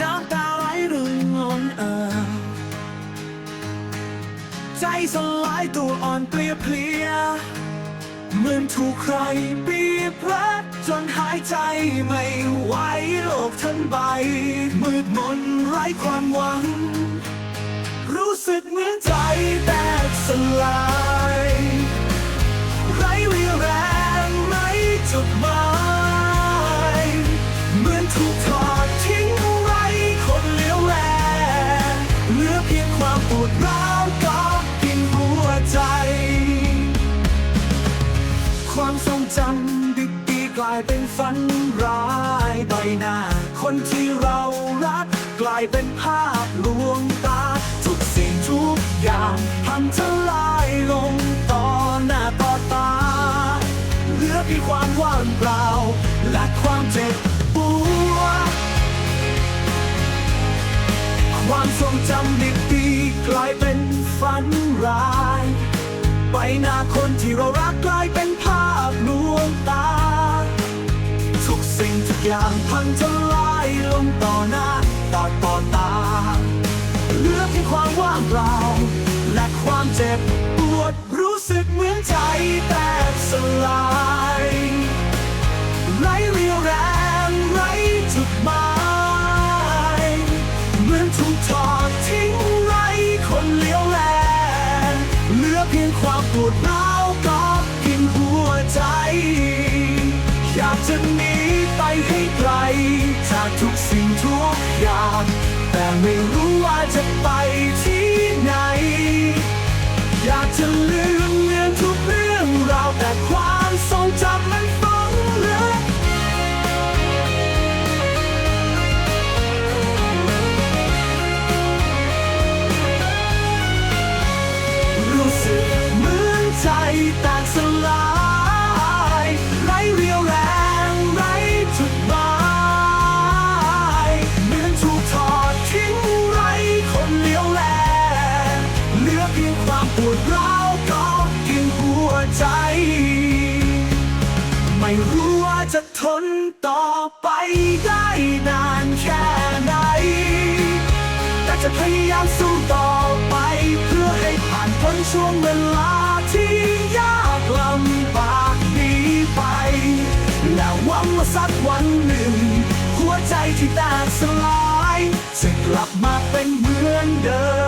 น้ำตาไหลรึงล้นเอ่อใจสลายตัวอ่อนเปลียเพลียเหมือนถูกใครบีบรัดจนหายใจไม่ไหวโลกทั้งใบ มืดมนไร้ความหวัง รู้สึกเหมือนใจแตกสลาย ปวดร้าวก็กินหัวใจ ความทรงจำดีๆกลายเป็นฝันร้ายใบหน้า คนที่เรารักกลายเป็นภาพลวงตา ทุกสิ่งทุกอย่างพังทลายลงต่อหน้าต่อตา เหลือเพียงความว่างเปล่า และความเจ็บปวดความทรงจำดีๆ กลายเป็นฝันร้าย ใบหน้าคนที่เรารักกลายเป็นภาพลวงตา ทุกสิ่งทุกอย่างพังทลายลงต่อหน้าต่อต่อตา เหลือเพียงความว่างเปล่า และความเจ็บปวดรู้สึกเหมือนใจ เพียงความปวดร้าวก็กินหัวใจ อยากจะหนีไปให้ไกล จากทุกสิ่งทุกอย่าง แต่ไม่รู้ว่าจะไป อนใจแตกสลายไร้เรียวแรงไร้จุดหมายเหมือนถูกทอดทิ้งไรคนเลี้ยวแลเหลือเพียงความปวดร้าวก็กินหัวใจ ไม่รู้ว่าจะทนต่อไปได้นานแค่ไหน แต่จะพยายามสู้ต่อไป เพื่อให้ผ่านพ้นช่วงเวลาที่ ลำบากนี้ไป และหวังว่าสักวันหนึ่ง หัวใจที่แตกสลาย จะกลับมาเป็นเหมือนเดิม